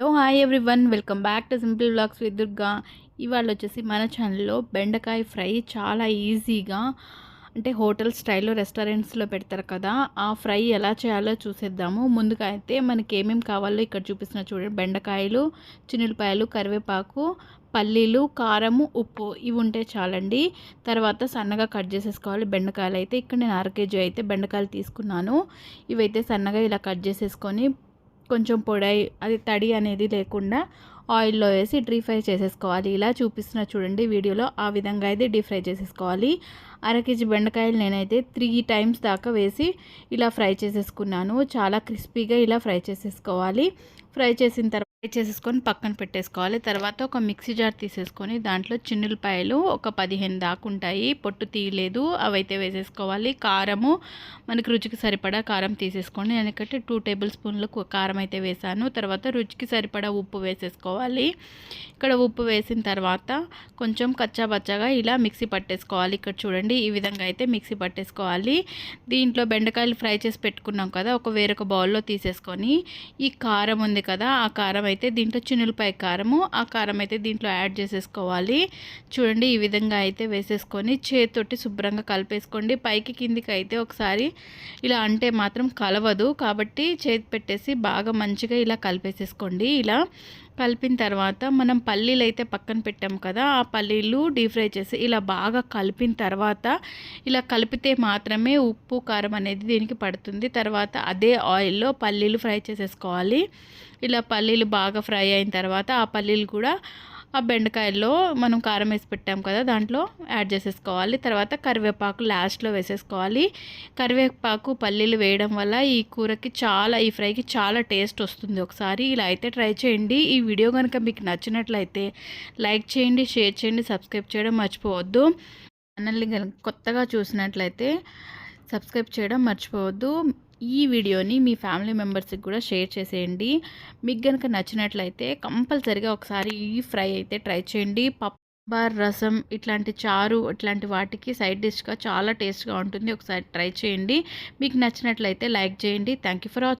Hello hi everyone welcome back to simple vlogs with Durga ఇవాళ వచ్చేసి మన ఛానల్లో బెండకాయ ఫ్రై చాలా ఈజీగా అంటే హోటల్ స్టైల్లో రెస్టారెంట్స్లో పెడతారు కదా ఆ ఫ్రై ఎలా చేయాలో చూసేద్దాము. ముందుగా అయితే మనకి ఏమేమి కావాలో ఇక్కడ చూపిస్తున్న చూడండి. బెండకాయలు చిన్నులపాయలు కరివేపాకు పల్లీలు కారము ఉప్పు ఇవి ఉంటే చాలండి. తర్వాత సన్నగా కట్ చేసేసుకోవాలి బెండకాయలు అయితే. ఇక్కడ నేను అర కేజీ అయితే బెండకాయలు తీసుకున్నాను. ఇవైతే సన్నగా ఇలా కట్ చేసేసుకొని కొంచెం పొడై అది తడి అనేది లేకుండా ఆయిల్లో వేసి డీ ఫ్రై చేసేసుకోవాలి. ఇలా చూపిస్తున్న చూడండి వీడియోలో ఆ విధంగా అయితే డీప్ ఫ్రై చేసేసుకోవాలి. అర కేజీ బెండకాయలు నేనైతే త్రీ టైమ్స్ దాకా వేసి ఇలా ఫ్రై చేసేసుకున్నాను. చాలా క్రిస్పీగా ఇలా ఫ్రై చేసేసుకోవాలి. ఫ్రై చేసిన తర్వాత ఫ్రై చేసేసుకొని పక్కన పెట్టేసుకోవాలి. తర్వాత ఒక మిక్సీ జార్ తీసేసుకొని దాంట్లో చిన్నులపాయలు ఒక పదిహేను దాకా ఉంటాయి. పొట్టు తీయలేదు. అవైతే వేసేసుకోవాలి. కారము మనకి రుచికి సరిపడా కారం తీసేసుకోండి. నేను టూ టేబుల్ స్పూన్లు కారం అయితే వేసాను. తర్వాత రుచికి సరిపడా ఉప్పు వేసేసుకోవాలి. ఇక్కడ ఉప్పు వేసిన తర్వాత కొంచెం కచ్చాబచ్చాగా ఇలా మిక్సీ పట్టేసుకోవాలి. ఇక్కడ చూడండి ఈ విధంగా అయితే మిక్సీ పట్టేసుకోవాలి. దీంట్లో బెండకాయలు ఫ్రై చేసి పెట్టుకున్నాం కదా ఒక వేరొక బౌల్లో తీసేసుకొని ఈ కారం ఉంది కదా ఆ కారం అయితే దీంట్లో చిన్నులపాయ కారము ఆ కారం అయితే దీంట్లో యాడ్ చేసేసుకోవాలి. చూడండి ఈ విధంగా అయితే వేసేసుకొని చేతితోటి శుభ్రంగా కలిపేసుకోండి. పైకి కిందికి అయితే ఒకసారి ఇలా అంటే మాత్రం కలవదు. కాబట్టి చేతి పెట్టేసి బాగా మంచిగా ఇలా కలిపేసేసుకోండి. ఇలా కలిపిన తర్వాత మనం పల్లీలు అయితే పక్కన పెట్టాం కదా ఆ పల్లీలు డీప్ ఫ్రై చేసి ఇలా బాగా కలిపిన తర్వాత ఇలా కలిపితే మాత్రమే ఉప్పు కారం అనేది దీనికి పడుతుంది. తర్వాత అదే ఆయిల్లో పల్లీలు ఫ్రై చేసేసుకోవాలి. ఇలా పల్లీలు బాగా ఫ్రై అయిన తర్వాత ఆ పల్లీలు కూడా ఆ బెండకాయల్లో మనం కారం వేసి పెట్టాం కదా దాంట్లో యాడ్ చేసేసుకోవాలి. తర్వాత కరివేపాకు లాస్ట్లో వేసేసుకోవాలి. కరివేపాకు పల్లీలు వేయడం వల్ల ఈ కూరకి చాలా ఈ ఫ్రైకి చాలా టేస్ట్ వస్తుంది. ఒకసారి ఇలా అయితే ట్రై చేయండి. ఈ వీడియో కనుక మీకు నచ్చినట్లయితే లైక్ చేయండి షేర్ చేయండి సబ్స్క్రైబ్ చేయడం మర్చిపోవద్దు. ఛానల్ని కొత్తగా చూసినట్లయితే సబ్స్క్రైబ్ చేయడం మర్చిపోవద్దు. ఈ వీడియోని మీ ఫ్యామిలీ మెంబర్స్కి కూడా షేర్ చేసేయండి. మీకు కనుక నచ్చినట్లయితే కంపల్సరిగా ఒకసారి ఈ ఫ్రై అయితే ట్రై చేయండి. పప్పార్ రసం ఇట్లాంటి చారు ఇట్లాంటి వాటికి సైడ్ డిష్గా చాలా టేస్ట్గా ఉంటుంది. ఒకసారి ట్రై చేయండి. మీకు నచ్చినట్లయితే లైక్ చేయండి. Thank for watching